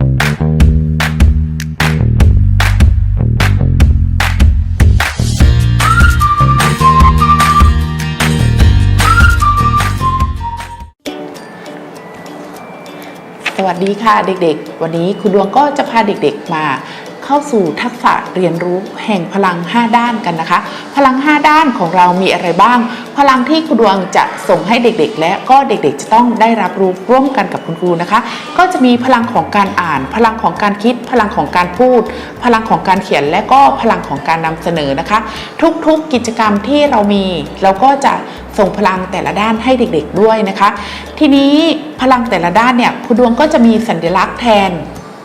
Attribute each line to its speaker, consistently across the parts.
Speaker 1: สวัสดีค่ะเด็กๆ วันนี้คุณดวงก็จะพาเด็กๆมา เข้าสู่ทักษะเรียนรู้แห่งพลัง 5 ด้านกันนะคะ พลัง 5 ด้านของเรามีอะไรบ้าง พลังที่คุณดวงจะส่งให้เด็กๆ และก็เด็กๆ จะต้องได้รับรู้ร่วมกันกับคุณครูนะคะ ก็จะมีพลังของการอ่าน พลังของการคิด พลังของการพูด พลังของการเขียนและก็พลังของการนำเสนอนะคะ ทุกๆกิจกรรมที่เรามีเราก็จะส่งพลังแต่ละด้านให้เด็กๆด้วยนะคะ ทีนี้พลังแต่ละด้านเนี่ยครูดวงก็จะมีสัญลักษณ์แทน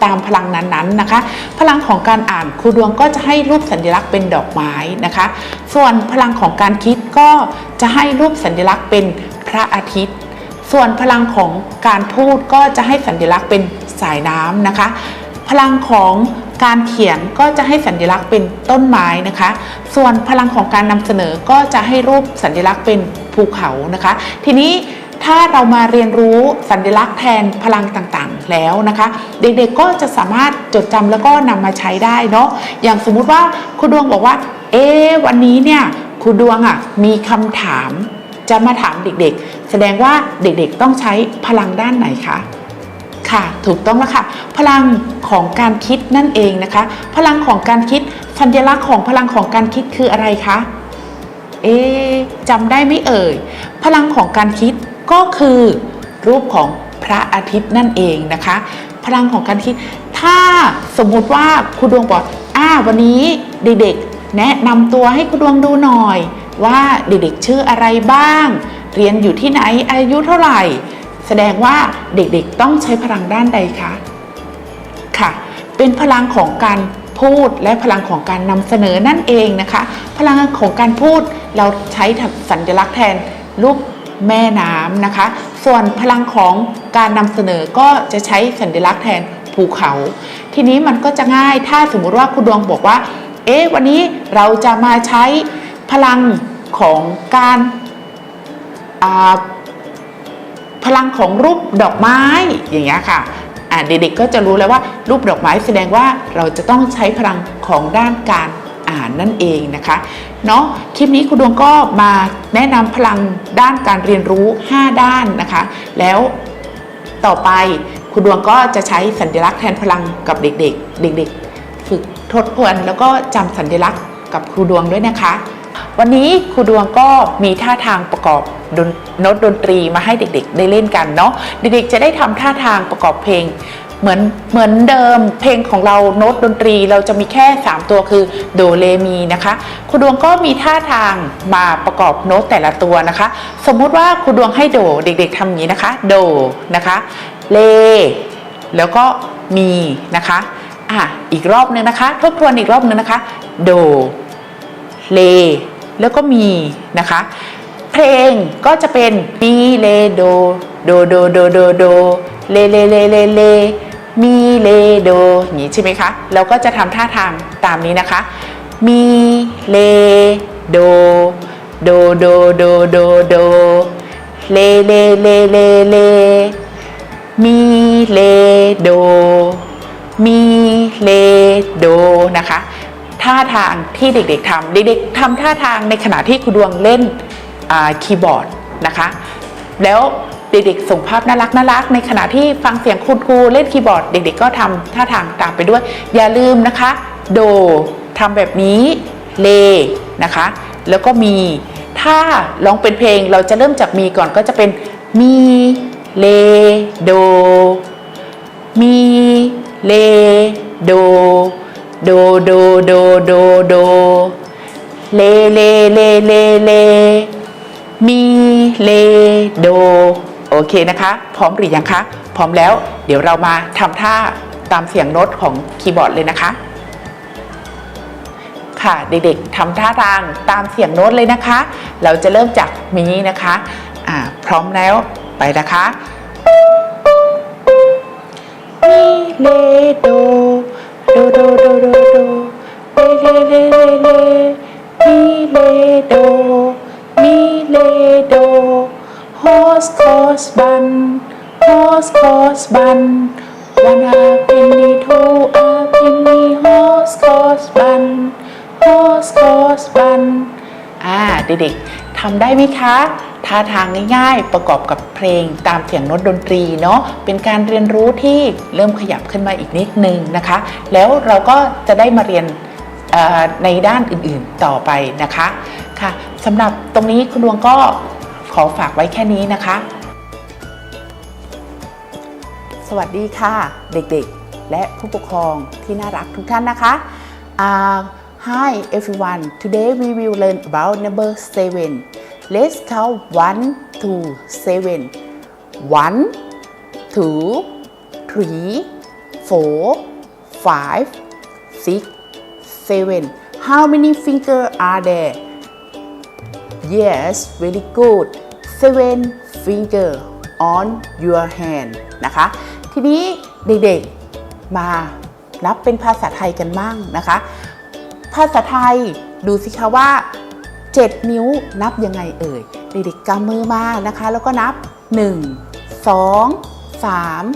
Speaker 1: ตามพลังนั้นๆนะคะ พลังของการอ่านครูดวงก็จะให้รูปสัญลักษณ์เป็นดอกไม้นะคะ ส่วนพลังของการคิดก็จะให้รูปสัญลักษณ์เป็นพระอาทิตย์ ส่วนพลังของการพูดก็จะให้สัญลักษณ์เป็นสายน้ำนะคะ พลังของการเขียนก็จะให้สัญลักษณ์เป็นต้นไม้นะคะ ส่วนพลังของการนำเสนอก็จะให้รูปสัญลักษณ์เป็นภูเขานะคะ ทีนี้ ถ้าเรามาเรียนรู้สัญลักษณ์แทนพลังต่างๆ แล้วนะคะ เด็กๆก็จะสามารถจดจำแล้วก็นำมาใช้ได้เนาะอย่างสมมุติว่าครูดวงบอกว่า เอ๊วันนี้เนี่ยครูดวงอะมีคำถามจะมาถามเด็กๆ แสดงว่าเด็กๆต้องใช้พลังด้านไหนคะค่ะถูกต้องแล้วค่ะ พลังของการคิดนั่นเองนะคะ พลังของการคิดสัญลักษณ์ของพลังของการคิดคืออะไรคะเอ๊จำได้ไหมเอ่ย พลังของการคิด ก็คือรูปของพระอาทิตย์นั่นเองนะคะ พลังของการคิด ถ้าสมมุติว่าคุณดวงบอกอ่าวันนี้เด็กๆ แนะนำตัวให้คุณดวงดูหน่อย ว่าเด็กๆชื่ออะไรบ้าง เรียนอยู่ที่ไหนอายุเท่าไหร่ แสดงว่าเด็กๆต้องใช้พลังด้านใดคะค่ะ เป็นพลังของการพูดและพลังของการนำเสนอนั่นเองนะคะ พลังของการพูดเราใช้สัญลักษณ์แทนรูป แม่น้ำนะคะ ส่วนพลังของการนำเสนอก็จะใช้สัญลักษณ์แทนภูเขา ทีนี้มันก็จะง่ายถ้าสมมุติว่าคุณดวงบอกว่า เอ๊ะวันนี้เราจะมาใช้พลังของการพลังของรูปดอกไม้อย่างเงี้ยค่ะเด็กๆก็จะรู้แล้วว่ารูปดอกไม้แสดงว่าเราจะต้องใช้พลังของด้านการอ่านนั่นเองนะคะ เนาะคลิปนี้คุณดวงก็มาแนะนำพลังด้านการเรียนรู้ 5 ด้านนะคะ แล้วต่อไปคุณดวงก็จะใช้สัญลักษณ์แทนพลังกับเด็กๆ เด็กๆ ฝึกทบทวนแล้วก็จำสัญลักษณ์กับครูดวงด้วยนะคะ วันนี้ครูดวงก็มีท่าทางประกอบโน้ตดนตรีมาให้เด็กๆ ได้เล่นกันเนาะเด็กๆจะได้ทำท่าทางประกอบเพลง เหมือนเหมือนเดิมเพลงของเราโน้ตดนตรีเราจะมีแค่ 3 ตัวคือโดเลมีนะคะครูดวงก็มีท่าทางมาประกอบโน้ตแต่ละตัวนะคะ สมมุติว่าครูดวงให้โดเด็ก ๆทำอย่างนี้นะคะ โดนะคะเล แล้วก็มีนะคะอะอีกรอบนึงนะคะทบทวนอีกรอบนึงนะคะ โดเล แล้วก็มีนะคะ เพลงก็จะเป็นมีเลโดโดโดโดโดโดเลเลเลเลเล มีเลโดอย่างนี้ใช่ไหมคะเราก็จะทำท่าทางตามนี้นะคะ มีเลโดโดโดโดโดโดเลเลเลเลเลมีเลโดมีเลโดนะคะท่าทางที่เด็กๆทำเด็กๆทำท่าทางในขณะที่ครูดวงเล่นคีย์บอร์ดนะคะ แล้ว เด็กๆ ส่งภาพน่ารักน่ารักในขณะที่ฟังเสียงคุณครูเล่นคีย์บอร์ด เด็ก ๆ ก็ทำท่าทางตามไปด้วย อย่าลืมนะคะ โดทำแบบนี้เลนะคะ แล้วก็มี ถ้าร้องเป็นเพลงเราจะเริ่มจากมีก่อนก็จะเป็นมีเลโด มีเลโด โดโดโดโดโดเลเลเลเลเลมีเลโด โอเคนะคะ พร้อมหรือยังคะ พร้อมแล้ว เดี๋ยวเรามาทำท่าตามเสียงโน้ตของคีย์บอร์ดเลยนะคะ ค่ะเด็กๆทำท่าทางตามเสียงโน้ตเลยนะคะ เราจะเริ่มจากมีนะคะอ่าพร้อมแล้วไปนะคะมีเลโดโดโดโดโดโดเลเลเลเลเลมีเลโดมีเลโด ฮอสคสบันฮอสคสบันวันอาเป็น Who a penny horse horse bun horse horse bun อ่าเด็กๆทำได้ไหมคะท่าทางง่ายๆ ประกอบกับเพลงตามเสียงโน้ตดนตรีเนาะเป็นการเรียนรู้ที่เริ่มขยับขึ้นมาอีกนิดนึงนะคะ แล้วเราก็จะได้มาเรียนในด้านอื่นๆต่อไปนะคะค่ะสำหรับตรงนี้คุณดวงก็ ขอฝากไว้แค่นี้นะคะ สวัสดีค่ะ เด็กๆ และผู้ปกครองที่น่ารักทุกท่านนะคะ uh, Hi everyone today we will learn about number 7 let's count 1 to 7 1 2 3 4 5 6 7 how many finger are there Yes very good seven finger on your hand นะคะ ทีนี้เด็กๆมานับเป็นภาษาไทยกันมั่งนะคะ ภาษาไทยดูสิคะว่า 7 นิ้วนับยังไงเอ่ย เด็กๆกำมือมานะคะ แล้วก็นับ 1 2 3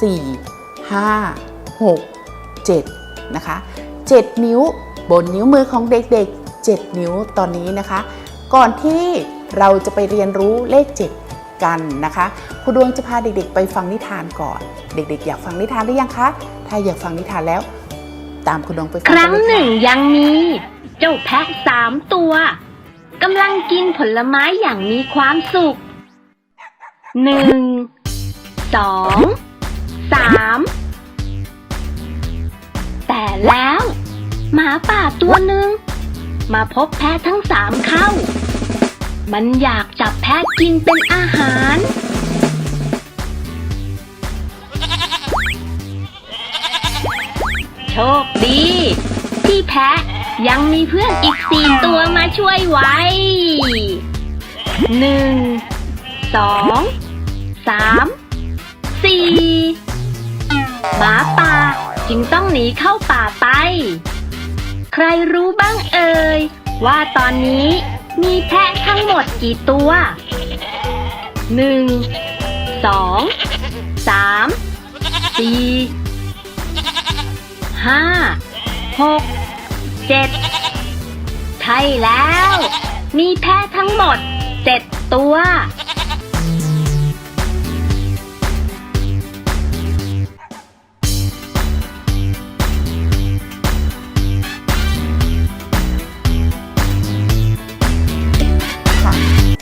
Speaker 1: 4 5 6 7 นะคะ 7 นิ้วบนนิ้วมือของเด็กๆ 7 นิ้วตอนนี้นะคะ ก่อนที่ เราจะไปเรียนรู้เลข 7 กันนะคะครูดวงจะพาเด็กๆ ไปฟังนิทานก่อน เด็กๆ อยากฟังนิทานหรือยังคะ ถ้าอยากฟังนิทานแล้ว ตามครูดวงไปฟั
Speaker 2: ค
Speaker 1: งกั
Speaker 2: รั้
Speaker 1: น
Speaker 2: ง
Speaker 1: เลย
Speaker 2: หนึ่ง
Speaker 1: ค่ะ
Speaker 2: ยังมี เจ้าแพะสามตัวกำลังกินผลไม้อย่างมีความสุขหนึ่งสองสามแต่แล้ว หมาป่าตัวหนึ่งมาพบแพะทั้งสามเข้า มันอยากจับแพะกินเป็นอาหาร โชคดี ที่แพะยังมีเพื่อนอีกสี่ตัวมาช่วยไว้ หนึ่ง สอง สาม สี่หมาป่าจึงต้องหนีเข้าป่าไป ใครรู้บ้างเอ่ย ว่าตอนนี้ มีแพะทั้งหมดกี่ตัวหนึ่งสองสามสี่ห้าหกเจ็ดใช่แล้ว มีแพะทั้งหมดเจ็ดตัว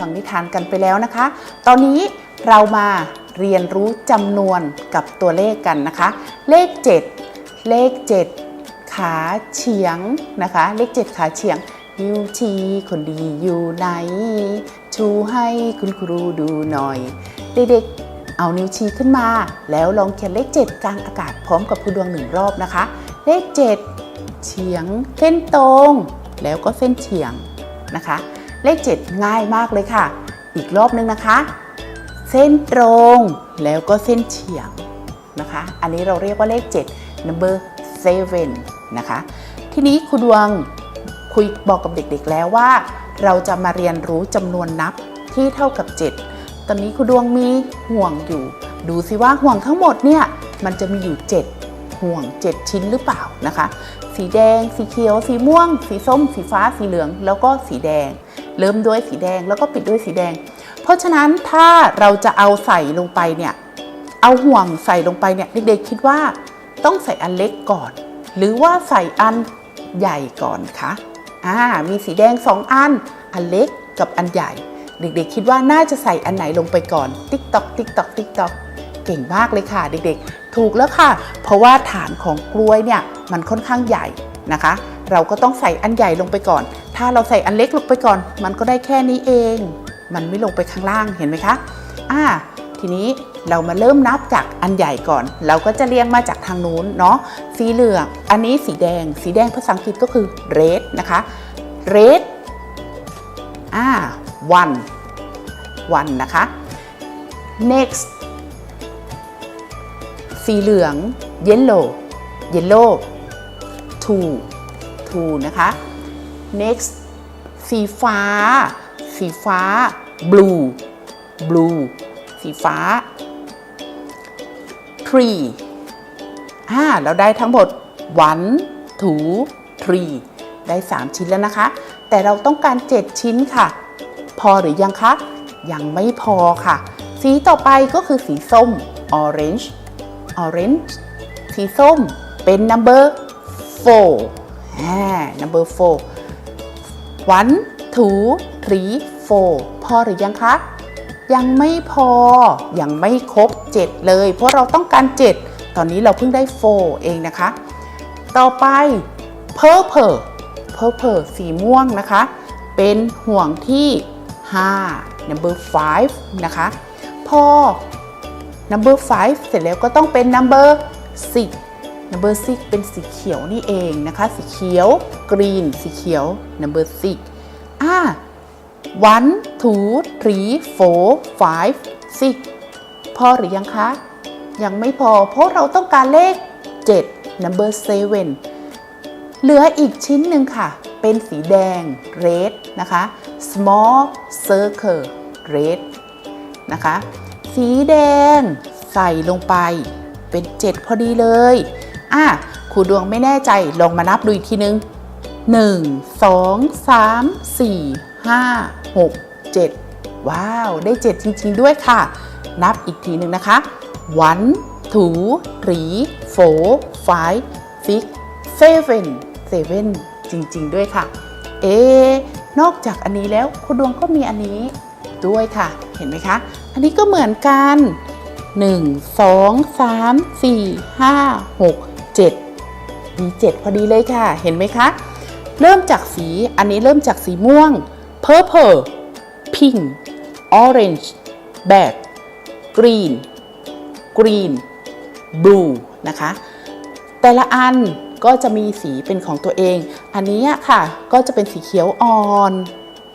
Speaker 1: ฟังนิทานกันไปแล้วนะคะ ตอนนี้เรามาเรียนรู้จำนวนกับตัวเลขกันนะคะ เลข 7 เลข 7 ขาเฉียงนะคะ เลข 7 ขาเฉียงนิ้วชี้คนดีอยู่ไหน ชูให้คุณครูดูหน่อย เด็กๆ เอานิ้วชี้ขึ้นมา แล้วลองเขียนเลข 7 กลางอากาศพร้อมกับครูดวงหนึ่งรอบนะคะ เลข 7 เฉียงเส้นตรง แล้วก็เส้นเฉียงนะคะ เลข 7 ง่ายมากเลยค่ะ อีกรอบนึงนะคะ เส้นตรงแล้วก็เส้นเฉียงนะคะ อันนี้เราเรียกว่าเลข 7 number 7 นะคะ ทีนี้ครูดวงคุยบอกกับเด็กๆแล้วว่า เราจะมาเรียนรู้จำนวนนับที่เท่ากับ 7 ตอนนี้ครูดวงมีห่วงอยู่ ดูสิว่าห่วงทั้งหมดเนี่ยมันจะมีอยู่ 7 ห่วง 7 ชิ้นหรือเปล่านะคะ สีแดง สีเขียว สีม่วง สีส้ม สีฟ้า สีเหลือง แล้วก็สีแดง เริ่มด้วยสีแดงแล้วก็ปิดด้วยสีแดง เพราะฉะนั้นถ้าเราจะเอาใส่ลงไปเนี่ย เอาห่วงใส่ลงไปเนี่ยเด็กๆคิดว่าต้องใส่อันเล็กก่อน หรือว่าใส่อันใหญ่ก่อนคะอ่ามีสีแดงสองอัน อันเล็กกับอันใหญ่ เด็กๆ คิดว่าน่าจะใส่อันไหนลงไปก่อน ติ๊กตอกติ๊กตอกติ๊กตอกเก่งมากเลยค่ะ เด็กๆ ถูกแล้วค่ะ เพราะว่าฐานของกล้วยเนี่ยมันค่อนข้างใหญ่นะคะ เราก็ต้องใส่อันใหญ่ลงไปก่อน ถ้าเราใส่อันเล็กลงไปก่อน มันก็ได้แค่นี้เอง มันไม่ลงไปข้างล่างเห็นไหมคะอ่าทีนี้เรามาเริ่มนับจากอันใหญ่ก่อน เราก็จะเรียงมาจากทางนู้นเนาะสีเหลืองอันนี้สีแดง สีแดงภาษาอังกฤษก็คือ red นะคะ red อ่า one one นะคะ next สีเหลือง yellow yellow two นะคะ next สีฟ้า สีฟ้า blue blue สีฟ้า tree อ่าเราได้ทั้งหมด one two three ได้ 3 ชิ้นแล้วนะคะ แต่เราต้องการ 7 ชิ้นค่ะ พอหรือยังคะ ยังไม่พอค่ะ สีต่อไปก็คือสีส้ม orange orange สีส้มเป็น number four อ่า number four one two three four พอหรือยังคะ ยังไม่พอ ยังไม่ครบ 7 เลย เพราะเราต้องการ 7 ตอนนี้เราเพิ่งได้4เองนะคะ ต่อไป purple purple สีม่วงนะคะ เป็นห่วงที่ 5 number 5 นะคะ พอ number 5 เสร็จแล้วก็ต้องเป็น number 6 number 6เป็นสีเขียวนี่เองนะคะ สีเขียว green สีเขียว number 6อ่า one two three four five six พอหรือยังคะ ยังไม่พอเพราะเราต้องการเลข 7 number seven เหลืออีกชิ้นหนึ่งค่ะ เป็นสีแดง red นะคะ small circle red นะคะ สีแดงใส่ลงไปเป็น 7 พอดีเลย อะครูดวงไม่แน่ใจลองมานับดูอีกทีนึง 1 2 3 4 5 6 7 ว้าว ได้ 7 จริง ๆ ด้วยค่ะ นับอีกทีนึงนะคะ one two three four five six seven seven จริง ๆ ด้วยค่ะ เอนอกจากอันนี้แล้วคุณดวงก็มีอันนี้ด้วยค่ะ เห็นไหมคะ อันนี้ก็เหมือนกัน 1 2 3 4 5 6 7มี7พอดีเลยค่ะ เห็นไหมคะ เริ่มจากสี อันนี้เริ่มจากสีม่วง purple pink orange black green green blue นะคะ แต่ละอันก็จะมีสีเป็นของตัวเอง อันนี้ค่ะ ก็จะเป็นสีเขียวอ่อน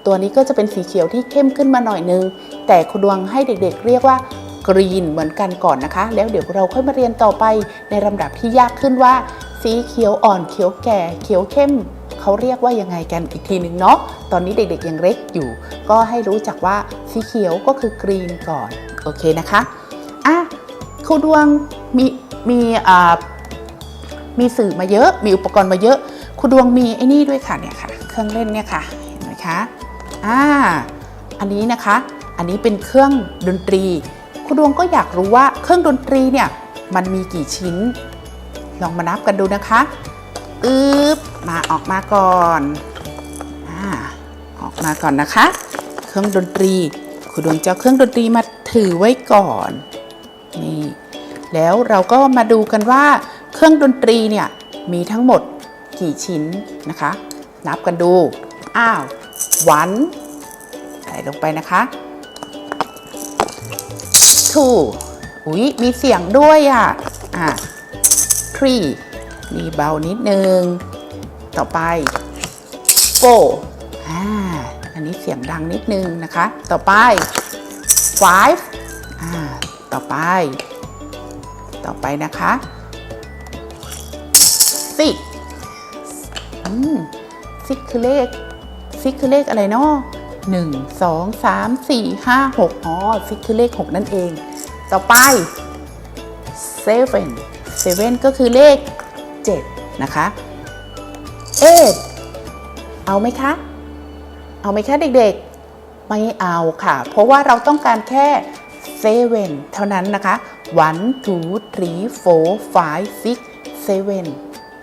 Speaker 1: ตัวนี้ก็จะเป็นสีเขียวที่เข้มขึ้นมาหน่อยนึง แต่คุณดวงให้เด็กๆ เรียกว่า กรีนเหมือนกันก่อนนะคะ แล้วเดี๋ยวเราค่อยมาเรียนต่อไปในลำดับที่ยากขึ้นว่า สีเขียวอ่อนเขียวแก่ เขียวเข้ม เขาเรียกว่ายังไงกันอีกทีหนึ่งเนาะตอนนี้เด็กๆยังเล็กอยู่ ก็ให้รู้จักว่าสีเขียวก็คือกรีนก่อนโอเคนะคะอะครูดวงมีมีอ่ามีสื่อมาเยอะ มีอุปกรณ์มาเยอะคุณดวงมีไอ้นี่ด้วยค่ะเนี่ยค่ะ เครื่องเล่นเนี่ยค่ะเห็นไหมคะอ่าอันนี้นะคะ อันนี้เป็นเครื่องดนตรี คุณดวงก็อยากรู้ว่าเครื่องดนตรีเนี่ยมันมีกี่ชิ้น ลองมานับกันดูนะคะอึ๊บมาออกมาก่อนอ่าออกมาก่อนนะคะ เครื่องดนตรี คุณดวงจะเครื่องดนตรีมาถือไว้ก่อนนี่แล้วเราก็มาดูกันว่า เครื่องดนตรีเนี่ยมีทั้งหมดกี่ชิ้นนะคะ นับกันดู อ้าว one ใส่ลงไปนะคะ two อุ้ยมีเสียงด้วยอะ อะ three มีเบานิดนึง ต่อไป four อ่า อันนี้เสียงดังนิดนึงนะคะ ต่อไป five อ่า ต่อไป ต่อไปนะคะ six อืม six คือเลข six คือเลขอะไรเนาะ หนึ่งสองสามสี่ห้าหกอ๋อ six คือเลขหกนั่นเอง ต่อไป seven seven ก็คือเลขเจ็ดนะคะ eight เอาไหมคะ เอาไหมคะเด็กๆ ไม่เอาค่ะ เพราะว่าเราต้องการแค่ seven เท่านั้นนะคะ one two three four five six seven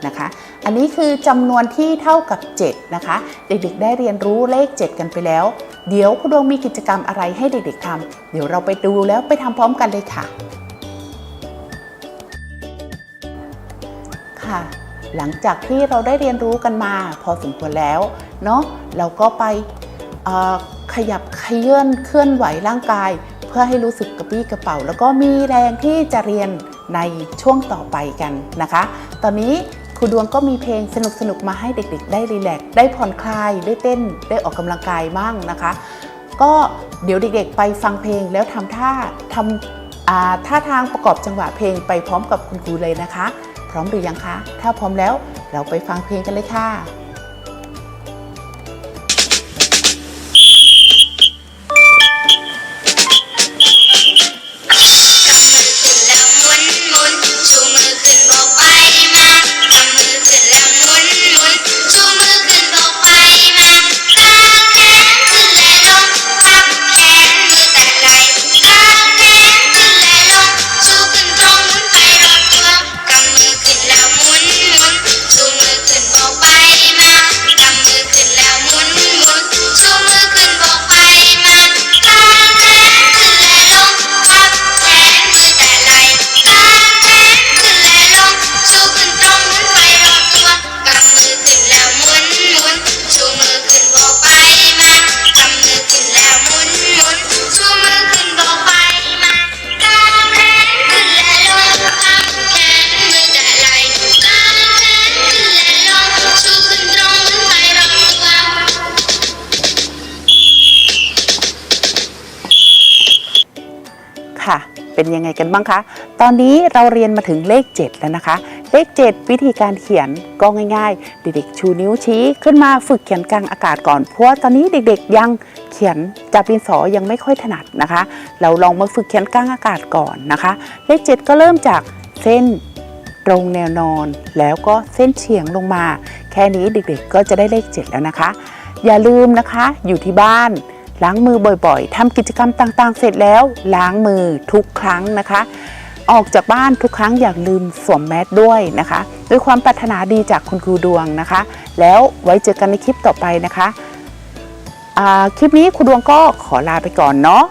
Speaker 1: นะคะ อันนี้คือจำนวนที่เท่ากับ 7 นะคะ เด็กๆ ได้เรียนรู้เลข 7 กันไปแล้ว เดี๋ยวคุณดวงมีกิจกรรมอะไรให้เด็กๆทำเดี๋ยวเราไปดูแล้วไปทำพร้อมกันเลยค่ะ ค่ะ หลังจากที่เราได้เรียนรู้กันมา พอสมควรแล้วเนาะเราก็ไปขยับขยื่นเคลื่อนไหวร่างกาย เพื่อให้รู้สึกกระปี้กระเป๋า แล้วก็มีแรงที่จะเรียนในช่วงต่อไปกันนะคะ ตอนนี้ รูดวงก็มีเพลงสนุกๆมาให้เด็กๆ ได้รีแลกซ์ได้ผ่อนคลาย ได้เต้น ได้ออกกำลังกายบ้างนะคะ ก็เดี๋ยวเด็กๆ ไปฟังเพลงแล้วทำท่าทำอ่าท่าทางประกอบจังหวะเพลงไปพร้อมกับคุณครูเลยนะคะ พร้อมหรือยังคะ ถ้าพร้อมแล้วเราไปฟังเพลงกันเลยค่ะ เป็นยังไงกันบ้างคะ ตอนนี้เราเรียนมาถึงเลข 7 แล้วนะคะ เลข 7 วิธีการเขียนก็ง่ายๆ เด็กๆชูนิ้วชี้ขึ้นมาฝึกเขียนกลางอากาศก่อน เพราะว่าตอนนี้เด็กๆยังเขียนจับดินสอยังไม่ค่อยถนัดนะคะ เราลองมาฝึกเขียนกลางอากาศก่อนนะคะ เลข 7 ก็เริ่มจากเส้นตรงแนวนอนแล้วก็เส้นเฉียงลงมา แค่นี้เด็กๆก็จะได้เลข 7 แล้วนะคะ อย่าลืมนะคะอยู่ที่บ้าน ล้างมือบ่อยๆทำกิจกรรมต่างๆ เสร็จแล้ว ล้างมือทุกครั้งนะคะ ออกจากบ้านทุกครั้งอย่าลืมสวมแมสด้วยนะคะ ด้วยความปรารถนาดีจากคุณครูดวงนะคะ แล้วไว้เจอกันในคลิปต่อไปนะคะคลิปนี้ครูดวงก็ขอลาไปก่อนเนาะ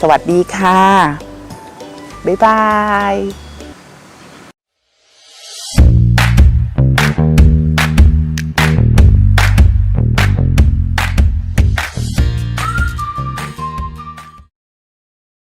Speaker 1: สวัสดีค่ะ บ๊ายบาย